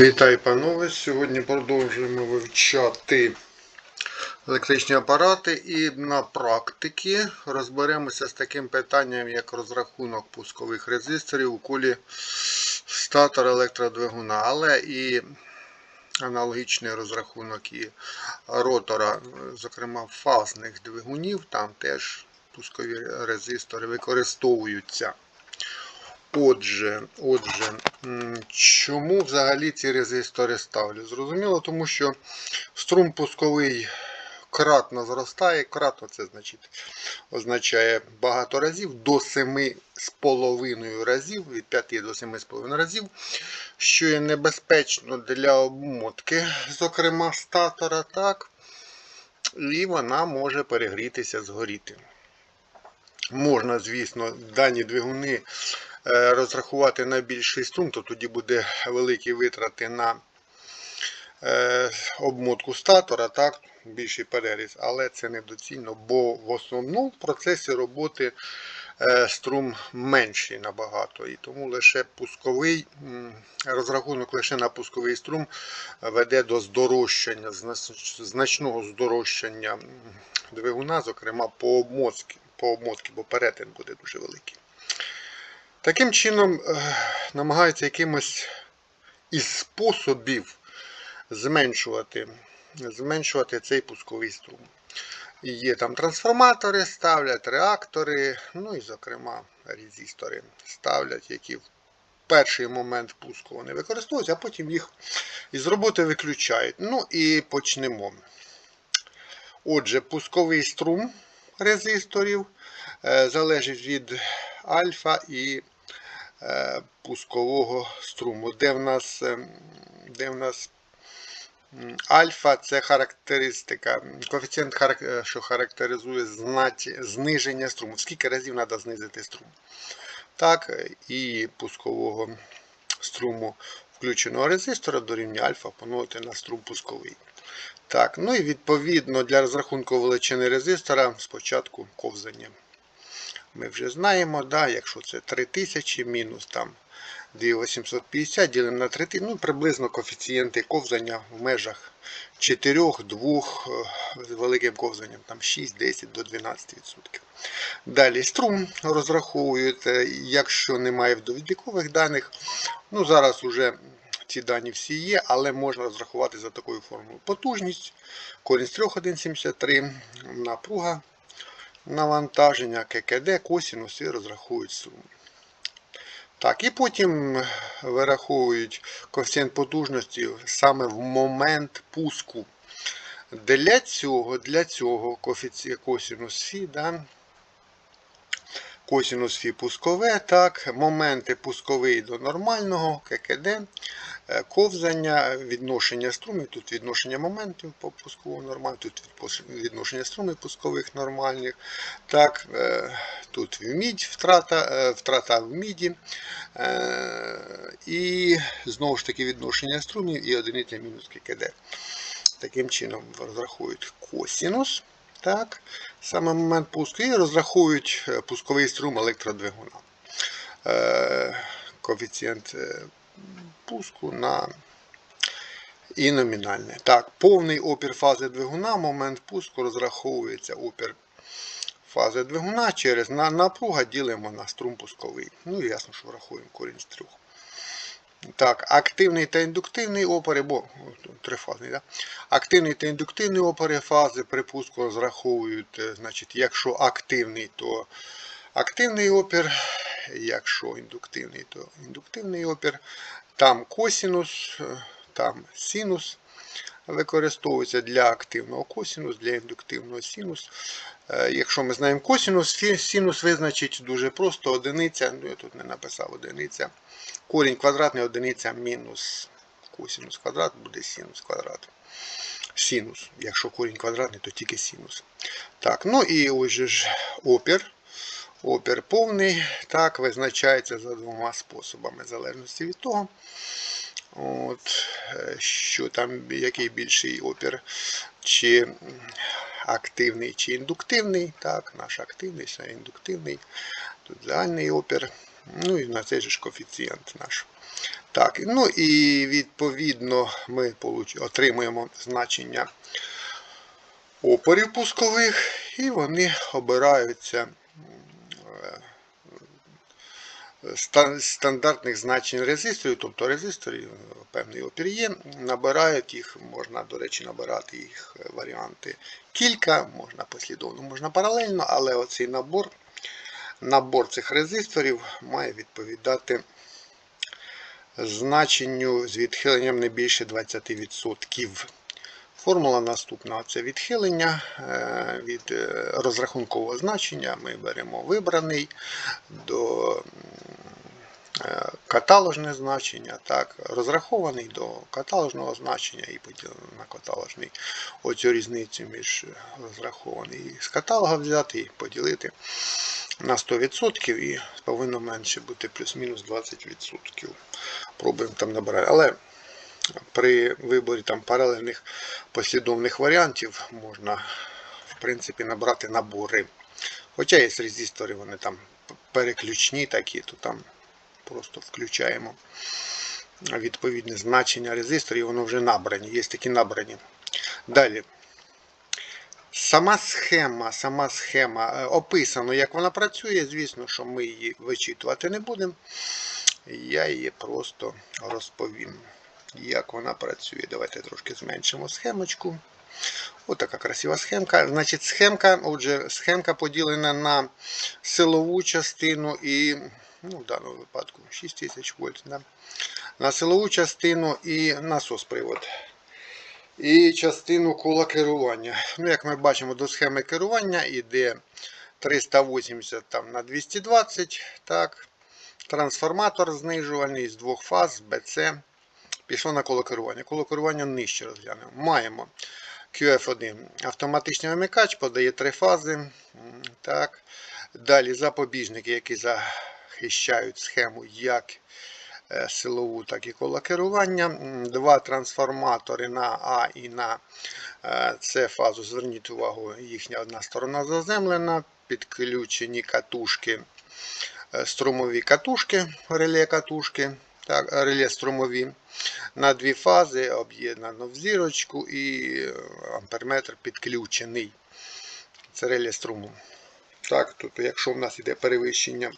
Вітаю, панове! Сьогодні продовжуємо вивчати електричні апарати і на практиці розберемося з таким питанням, як розрахунок пускових резисторів у кулі статора електродвигуна, але і аналогічний розрахунок і ротора, зокрема фазних двигунів, там теж пускові резистори використовуються. Отже, отже, чому взагалі ці резистори ставлю? Зрозуміло, тому що струм пусковий кратно зростає. Кратно це значить, означає багато разів до 7,5 разів, від 5 до 7,5 разів, що є небезпечно для обмотки, зокрема статора, так, і вона може перегрітися, згоріти. Можна, звісно, дані двигуни розрахувати на більший струм, то тоді буде великі витрати на е, обмотку статора, так, більший переріз, але це недоцільно, бо в основному в процесі роботи е, струм менший набагато. І тому лише пусковий розрахунок лише на пусковий струм веде до здорожчання, значного здорожчання двигуна, зокрема по обмотці, по обмотці, бо перетин буде дуже великий. Таким чином, е, намагаються якимось із способів зменшувати, зменшувати цей пусковий струм. І Є там трансформатори, ставлять реактори, ну і, зокрема, резистори ставлять, які в перший момент пуску вони використовують, а потім їх із роботи виключають. Ну і почнемо. Отже, пусковий струм резисторів е, залежить від альфа і пускового струму. Де в нас, ем, де в нас альфа це характеристика, коефіцієнт, е, що характеризує зниження струму. Скільки разів треба знизити струм. Так, е, і пускового струму включеного резистора дорівнює альфа помножити на струм пусковий. Так, ну і відповідно для розрахунку величини резистора спочатку ковзання. Ми вже знаємо, да, якщо це 3000 мінус там 2850 ділимо на 3000, ну приблизно коефіцієнти ковзання в межах 4, 2 з великим ковзанням, там 6, 10 до 12%. Далі струм розраховують, е, якщо немає довідникових даних. Ну зараз уже ці дані всі є, але можна розрахувати за такою формулою. Потужність, корінь з 3 1,73, напруга, навантаження, ККД, косінус і розраховують струм. Так, і потім вираховують коефіцієнт потужності саме в момент пуску. Для цього, для цього косінус Фі, да, косінус Фі пускове, так, моменти пусковий до нормального, ККД, ковзання, відношення струмів, тут відношення моментів по пусковому нормальному, тут відношення струмів пускових нормальних. Так, е, тут в мідь втрата, е, втрата в міді. е, І знову ж таки відношення струмів і одиниця мінус ККД. Таким чином розраховують косінус. Так, саме момент пуску і розраховують е, пусковий струм електродвигуна. Е, коефіцієнт е, пуску на і номінальний. Так, повний опір фази двигуна, момент пуску розраховується опір фази двигуна через на, напруга ділимо на струм пусковий. Ну ясно, що врахуємо корінь з трьох. Так, активний та індуктивний опори, бо трифазний, да? активний та індуктивний опори фази при пуску розраховують, е, значить, якщо активний, то активний опір, якщо індуктивний, то індуктивний опір. Там косінус, е, там синус використовується для активного косінус, для індуктивного синус. Е, Якщо ми знаємо косінус, синус визначить дуже просто одиниця, ну я тут не написав одиниця. Корінь квадратний одиниця мінус косінус квадрат буде синус квадрат. Синус. Якщо корінь квадратний, то тільки синус. Так, ну і ось же ж опір. Опір повний, так, визначається за двома способами, в залежності від того, от, е, що там, який більший опір, чи активний, чи індуктивний. Так, наш активний, це індуктивний. Тут загальний опір. Ну і на цей же ж коефіцієнт наш. Так, ну і відповідно ми отримуємо значення опорів пускових, і вони обираються м, е, ста- стандартних значень резисторів, тобто резисторів е, певний опір є, набирають їх, можна, до речі, набирати їх е, варіанти кілька, можна послідовно, можна паралельно, але оцей набор, набор цих резисторів має відповідати значенню з відхиленням не більше 20%. Формула наступна це відхилення е, від е, розрахункового значення. Ми беремо вибраний до е, каталожне значення, так, розрахований до каталожного значення і поділено на каталожний. Оцю різницю між розрахований з каталога взяти і поділити на 100% і повинно менше бути плюс-мінус 20%. Пробуємо там набирати. Але при виборі там паралельних послідовних варіантів можна в принципі набрати набори. Хоча є резистори, вони там переключні такі, то там просто включаємо відповідне значення резисторів, воно вже набрані, є такі набрані. Далі. Сама схема, сама схема е, описано, як вона працює. Звісно, що ми її вичитувати не будемо. Я її просто розповім, як вона працює. Давайте трошки зменшимо схемочку. Ось така красива схемка. Значить, схемка, отже, схемка поділена на силову частину і, ну, в даному випадку 6000 вольт. Да? На силову частину і насос привод. І частину кола керування. Ну, як ми бачимо, до схеми керування йде 380 там, на 220. Так. Трансформатор знижувальний з двох фаз BC. Пішло на коло керування. Коло керування нижче розглянемо. Маємо QF1 автоматичний вимикач, подає три фази. Так. Далі запобіжники, які захищають схему як е, силову, так і коло керування. Два трансформатори на А і на е, С фазу. Зверніть увагу, їхня одна сторона заземлена, підключені катушки е, струмові катушки, реле катушки, так, реле струмові. На дві фази об'єднано в зірочку і е, амперметр підключений. Це реле струму. Так, тобто, якщо в нас йде перевищення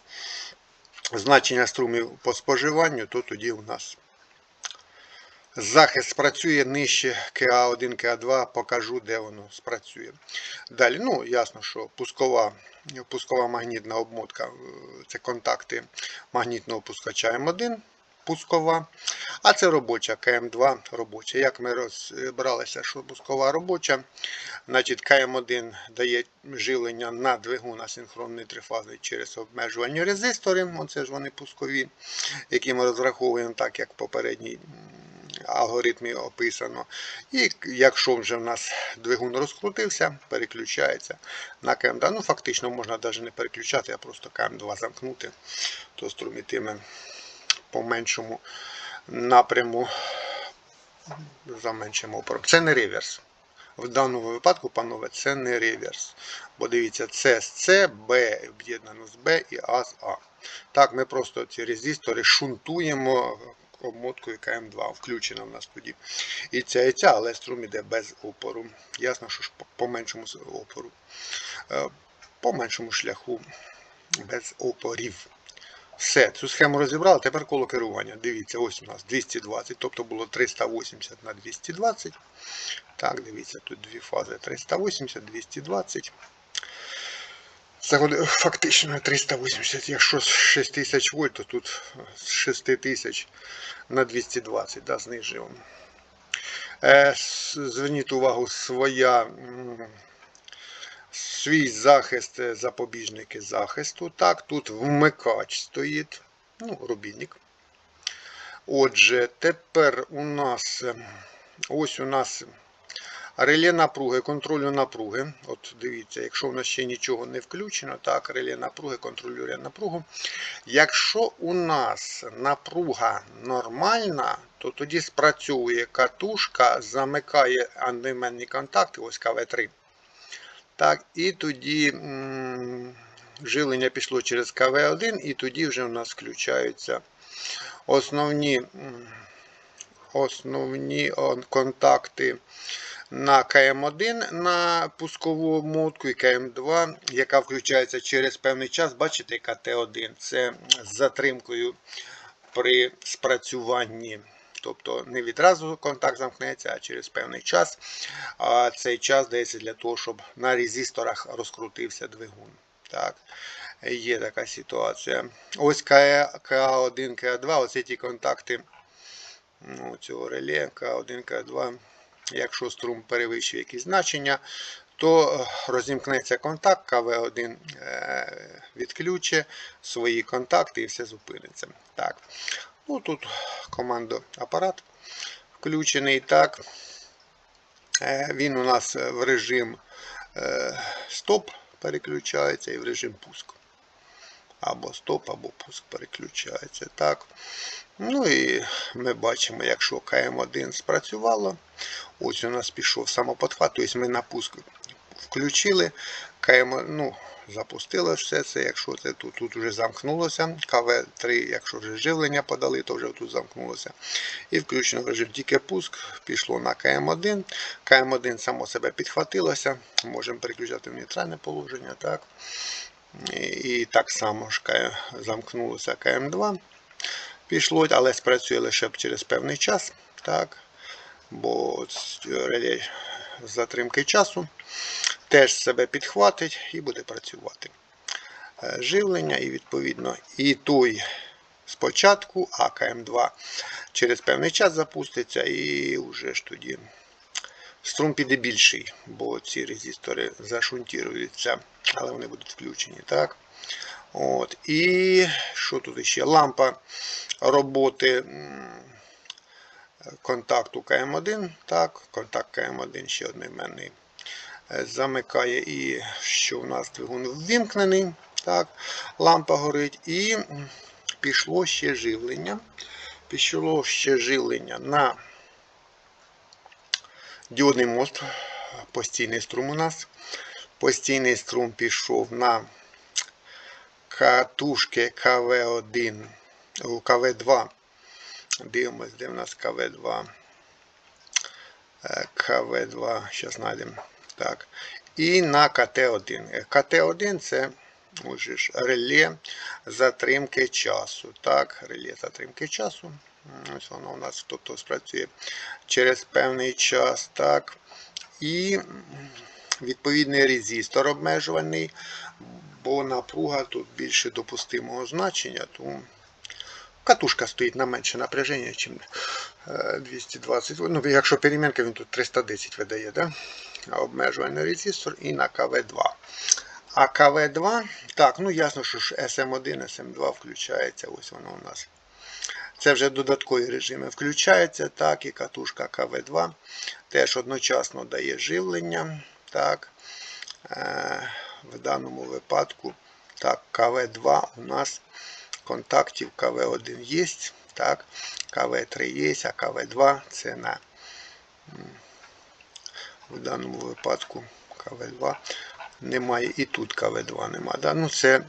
значення струмів по споживанню, то тоді у нас захист спрацює нижче КА1, КА2, покажу, де воно спрацює. Далі, ну, ясно, що пускова, пускова магнітна обмотка е, це контакти магнітного пускача М1 пускова, а це робоча КМ2 робоча. Як ми розбиралися, що пускова робоча, значить КМ1 дає живлення на двигун асинхронний трифазний через обмежувальні резистори. Оце ж вони пускові, які ми розраховуємо так, як в попередній алгоритмі описано. І якщо вже в нас двигун розкрутився, переключається на КМ2. Ну, фактично можна навіть не переключати, а просто КМ2 замкнути, то струм ітиме по меншому напряму за меншим опором. Це не реверс. В даному випадку, панове, це не реверс. Бо дивіться, С з С, Б об'єднано з Б і А з А. Так, ми просто ці резистори шунтуємо обмоткою КМ2. Включена в нас тоді і ця, і ця, але струм іде без опору. Ясно, що ж по- по меншому опору. Е, По меншому шляху без опорів. Все, цю схему розібрали. Тепер коло керування. Дивіться, ось у нас 220, тобто було 380 на 220. Так, дивіться, тут дві фази 380, 220. Заходи- Фактично 380. Якщо з 6000 вольт, то тут з 6000 на 220 да, знижуємо. Е, Зверніть увагу, своя, свій захист, е, запобіжники захисту. Так, тут вмикач стоїть, ну, рубільник. Отже, тепер у нас е, ось у нас реле напруги, контролю напруги. От дивіться, якщо у нас ще нічого не включено, так, реле напруги, контролює напругу. Якщо у нас напруга нормальна, то тоді спрацьовує катушка, замикає одноіменні контакти, ось КВ3. Так, і тоді м, живлення пішло через КВ1, і тоді вже у нас включаються основні, основні контакти на КМ1 на пускову мотку і КМ2, яка включається через певний час. Бачите, яка Т1. Це з затримкою при спрацюванні. Тобто не відразу контакт замкнеться, а через певний час. А цей час дається для того, щоб на резисторах розкрутився двигун. Так, є така ситуація. Ось КА1, КА2, оці ті контакти ну, цього реле К1, К2. Якщо струм перевищує якісь значення, то е, розімкнеться контакт, КВ1 е, відключить свої контакти і все зупиниться. Так. Ну, Тут командоапарат включений. Так. Е, Він у нас в режим е, стоп переключається і в режим пуск. Або стоп, або пуск переключається. Так. Ну і ми бачимо, якщо КМ1 спрацювало, ось у нас пішов самоподхват, тобто ми на пуск включили, КМ, ну, запустило все це, якщо це тут, тут вже замкнулося, КВ3, якщо вже живлення подали, то вже тут замкнулося. І включено в режим тільки пуск, пішло на КМ1. КМ1 само себе підхватилося, можемо переключати в нейтральне положення. так. І, і так само ж замкнулося КМ2 пішло, але спрацює лише через певний час. Так, бо затримки часу теж себе підхватить і буде працювати. Е, Живлення і відповідно і той спочатку, а КМ2 через певний час запуститься, і вже ж тоді струм піде більший, бо ці резистори зашунтіруються, але вони будуть включені. так. От. І що тут ще? Лампа роботи контакту КМ1. Так, контакт КМ1 ще одноіменний. Е, Замикає і що у нас двигун ввімкнений. Так, лампа горить. І пішло ще живлення. Пішло ще живлення на діодний мост. Постійний струм у нас. Постійний струм пішов на катушки КВ1, КВ2. Дивимось, де в нас КВ2. Е, КВ2, зараз знайдемо. Так. І на КТ1. Е, КТ1 це ж реле затримки часу. Так, реле затримки часу. Ось воно у нас тобто спрацює через певний час. Так. І відповідний резистор обмежувальний, бо напруга тут більше допустимого значення, тому катушка стоїть на менше напряження, ніж 220. Ну, якщо перемінка, він тут 310 видає, да? обмежувальний резистор і на КВ2. А КВ2, так, ну ясно, що ж SM1, SM2 включається, ось воно у нас. Це вже додаткові режими включаються, так, і катушка КВ2 теж одночасно дає живлення. Так. Е, в даному випадку так, КВ2 у нас контактів КВ1 є, так, КВ3 є, а КВ2 це на в даному випадку КВ2 немає і тут КВ2 немає. Да? Ну, це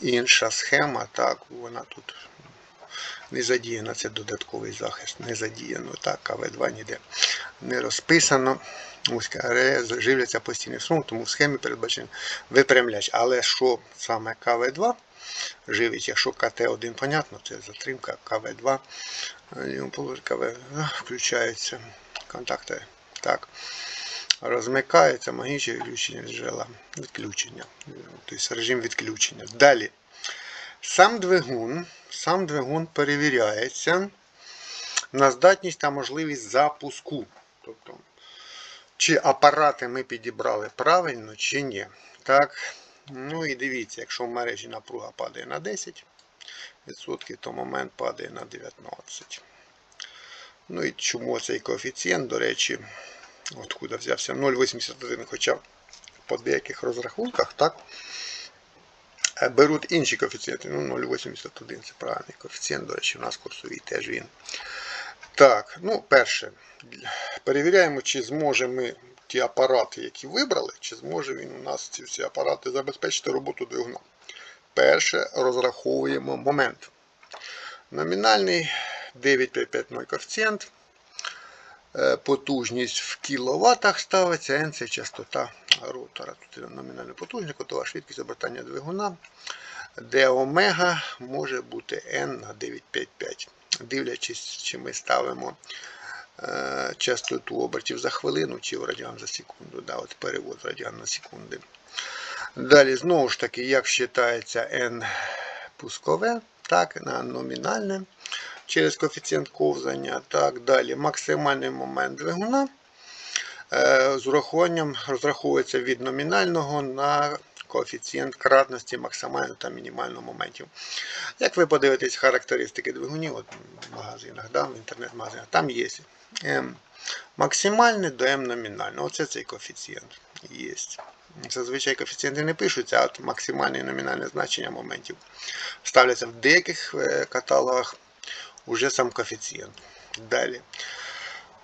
інша схема, так, вона тут не задіяна, це додатковий захист, не задіяно. Так, КВ2 ніде не розписано. Ось живляться постійним струмом, тому в схемі передбачено випрямляч. Але що саме КВ2 живить, якщо КТ1, понятно, це затримка КВ2, КВ включаються контакти. Так. Розмикається магічне відключення джерела. Відключення. Тобто режим відключення. Далі. Сам двигун, сам двигун перевіряється на здатність та можливість запуску. Тобто, чи апарати ми підібрали правильно, чи ні. Так, ну і дивіться, якщо в мережі напруга падає на 10%, то момент падає на 19%. Ну і чому цей коефіцієнт, до речі, откуда взявся 0,81, хоча по деяких розрахунках, так, е, беруть інші коефіцієнти. Ну, 0,81 це правильний коефіцієнт, до речі, у нас курсовий теж він. Так, ну, перше, перевіряємо, чи зможемо ми ті апарати, які вибрали, чи зможе він у нас ці всі апарати забезпечити роботу двигуна. Перше, розраховуємо момент. Номінальний 9,50 коефіцієнт. Е, Потужність в кіловатах ставиться, N це частота ротора. Тут номінальний потужник, котова швидкість обертання двигуна, де омега може бути N на 955. Дивлячись, чи ми ставимо частоту обертів за хвилину чи в радіан за секунду. Да, от перевод радіан на секунди. Далі, знову ж таки, як вважається N пускове, так, на номінальне через коефіцієнт ковзання. Так, далі максимальний момент двигуна е, з урахуванням розраховується від номінального на коефіцієнт кратності максимального та мінімального моментів. Як ви подивитесь характеристики двигунів от в магазинах, да, в інтернет-магазинах, там є М максимальний до М номінального. Оце цей коефіцієнт є. Зазвичай коефіцієнти не пишуться, а от максимальне і номінальне значення моментів ставляться в деяких е, каталогах уже сам коефіцієнт. Далі.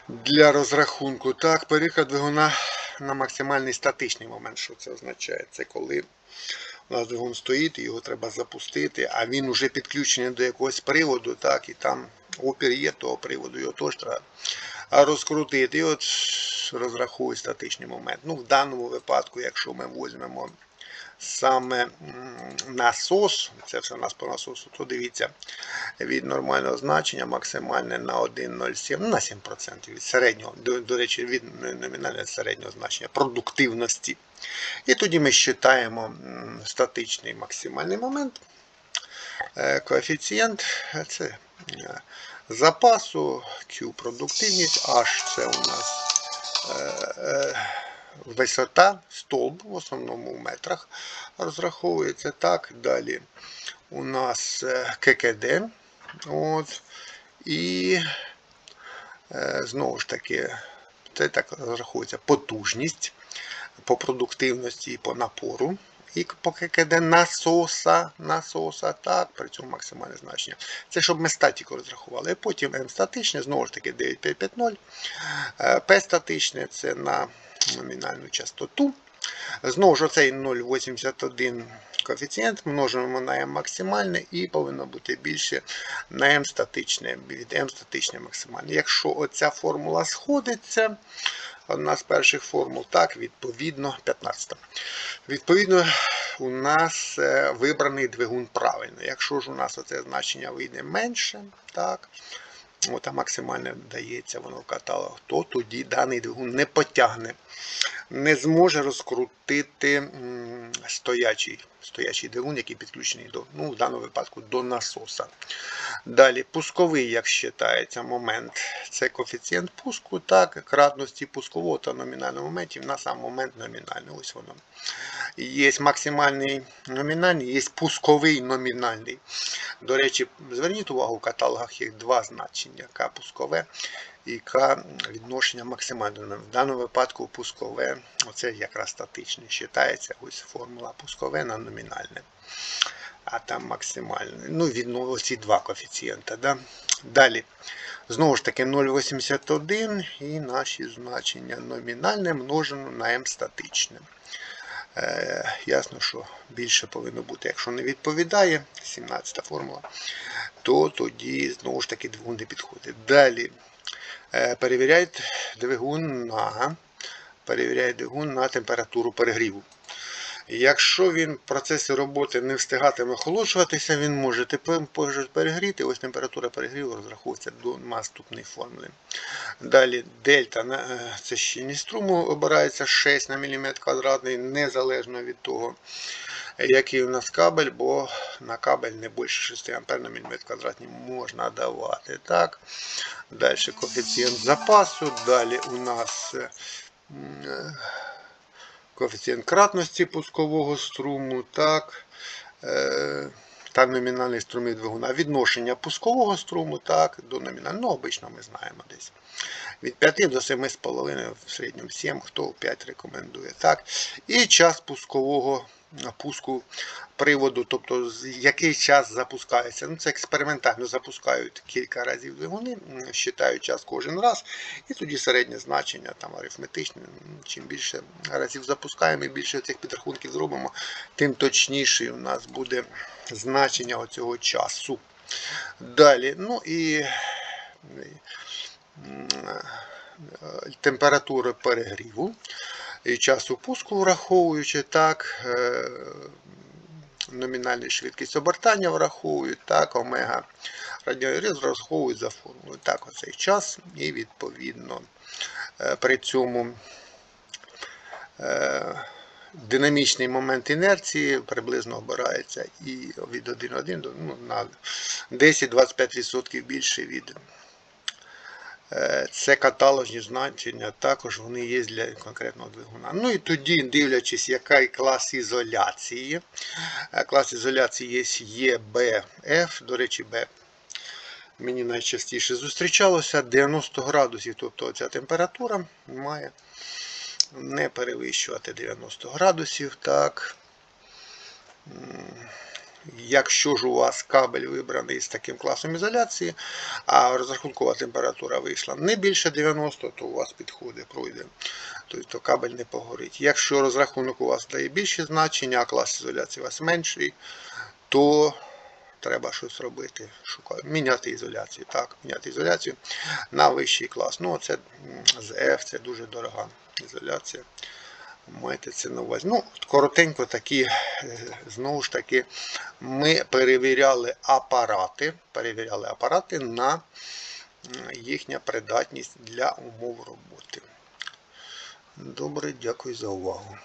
Для розрахунку, так, перехід двигуна на максимальний статичний момент. Що це означає? Це коли у нас двигун стоїть, його треба запустити, а він вже підключений до якогось приводу, так, і там опір є того приводу, його теж треба розкрутити. І от розрахує статичний момент. Ну, В даному випадку, якщо ми візьмемо саме насос, це все у нас по насосу, то дивіться, від нормального значення максимальне на 1,07, ну, на 7% від середнього, до, до речі, від номінального середнього значення продуктивності. І тоді ми вважаємо статичний максимальний момент. Е, Коефіцієнт е, це е, запасу, Q продуктивність, H це у нас е, е, висота, стовп, в основному в метрах розраховується так. Далі у нас е, ККД. От, і знову ж таки, це так розраховується потужність по продуктивності і по напору. І по ККД насоса, насоса, так, при цьому максимальне значення. Це щоб ми статіку розрахували. Потім М статичне, знову ж таки 9550. Е, П статичне це на номінальну частоту. Знову ж оцей 0,81 коефіцієнт множимо на m максимальне і повинно бути більше на m статичне, від m статичне максимальне. Якщо оця формула сходиться, одна з перших формул, так, відповідно, 15. Відповідно, у нас е, вибраний двигун правильно. Якщо ж у нас оце значення вийде менше, так, а максимально дається воно в каталог, то тоді даний двигун не потягне, не зможе розкрутити стоячий, стоячий двигун, який підключений до, ну, в даному випадку до насоса. Далі, пусковий, як вважається, момент, це коефіцієнт пуску, так, кратності пускового та номінального моментів на сам момент номінальний. Ось воно. Є максимальний номінальний, є пусковий номінальний. До речі, зверніть увагу, в каталогах є два значення: К пускове і К відношення максимального. В даному випадку пускове, оце якраз статичне, вважається ось формула пускове на номінальне. А там максимальне. Ну, відно оці два коефіцієнта. Да? Далі. Знову ж таки 0,81 і наші значення номінальне множено на m статичне. Е, ясно, що більше повинно бути. Якщо не відповідає, 17 формула, то тоді знову ж таки двигун не підходить. Далі е, перевіряйте двигун на перевіряє двигун на температуру перегріву. Якщо він в процесі роботи не встигатиме охолоджуватися, він може теплим перегріти. Ось температура перегріву розраховується до наступної формули. Далі дельта на- е, це струму обирається 6 на мм квадратний, незалежно від того, який у нас кабель, бо на кабель не більше 6 А на мм квадратний можна давати. Так. Далі коефіцієнт запасу. Далі у нас е, коефіцієнт кратності пускового струму, так, е, та номінальний струмів двигуна. Відношення пускового струму так, до номінального, ну, обично ми знаємо десь. Від 5 до 7,5, в середньому 7, хто 5 рекомендує. Так. І час пускового пуску приводу, тобто який час запускається. Ну, Це експериментально запускають кілька разів двигуни, считають час кожен раз, і тоді середнє значення там арифметичне. Чим більше разів запускаємо і більше цих підрахунків зробимо, тим точніший у нас буде значення оцього часу. Далі, ну і е, температури перегріву і часу пуску враховуючи, так, е, номінальну швидкість обертання враховують, так, омега радіоріз враховують за формулою. Так, оцей час і відповідно е, при цьому динамічний момент інерції приблизно обирається і від 1,1 до ну, на 10-25% більше від. Е, Це каталожні значення, також вони є для конкретного двигуна. Ну і тоді, дивлячись, який клас ізоляції. Е, Клас ізоляції є EBF, до речі, Б мені найчастіше зустрічалося 90 градусів, тобто ця температура має не перевищувати 90 градусів. Так. Якщо ж у вас кабель вибраний з таким класом ізоляції, а розрахункова температура вийшла не більше 90, то у вас підходить, пройде. Тобто кабель не погорить. Якщо розрахунок у вас дає більші значення, а клас ізоляції у вас менший, то треба щось робити. Шукаю. Міняти ізоляцію. Так, міняти ізоляцію на вищий клас. Ну, це з F, це дуже дорога ізоляція. Майте це на увазі. Ну, коротенько такі, е, знову ж таки, ми перевіряли апарати, перевіряли апарати на їхня придатність для умов роботи. Добре, дякую за увагу.